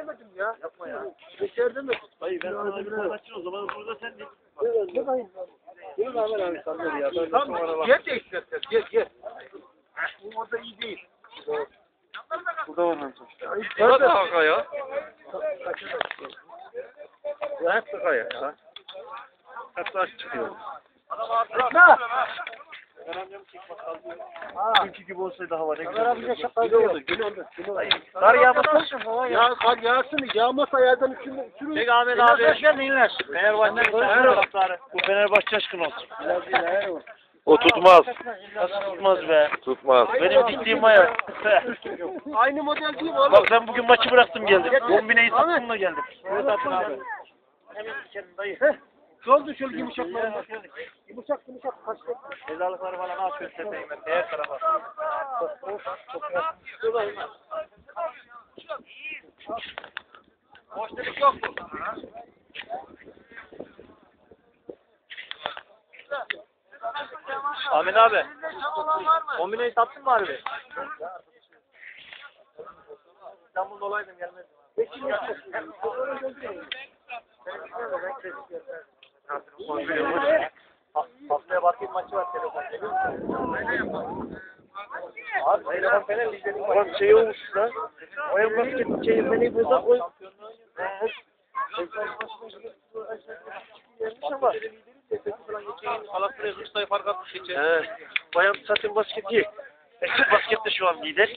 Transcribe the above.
geçemedim ya. Yapma ya. Geçerdim mi? Hayır ben sana bir tane açın o zaman burada sen de. Bunu da Ahmet abi sanıyor ya. Tamam, gel de istersen, gel gel. Bu orada iyi değil. Burada var lan. Burada da kaka ya. Bu hep kaka ya. Hep taş çıkıyor. Dünkü gibi olsaydı hava ne güzel. de şaka yapıyor. Gün oldu, gün oldu. Kar yağmasın hava ya. Kar yağsın, yağmasa yerden üçünü, üçünü. Peki Ahmet abi. Hoş geldin İnler. Fenerbahçe taraftarı. Bu Fenerbahçe aşkın olsun. O tutmaz. Nasıl tutmaz be? Tutmaz. Benim diktiğim aya. Aynı model değil mi oğlum? Bak ben bugün maçı bıraktım geldim. Kombineyi sattım da geldim. Evet abi. Hemen dikelim dayı. Ne oldu şöyle yumuşaklarına? Yumuşak yumuşak kaçtı. Cezalıkları falan az göstereyim ben. Diğer tarafa. Boşluk yok mu? Amin abi. Kombineyi sattın mı abi? İstanbul'da olaydım gelmezdim. Ha- Haftaya bakayım maçı var telefon. Abi telefon falan liderin var. Bak şey olmuş lan. O el basket şeyi beni burada koy. Ama Galatasaray'a 40 sayı fark atmış geçen. Bayan zaten basket değil. Erkek baskette şu an lider.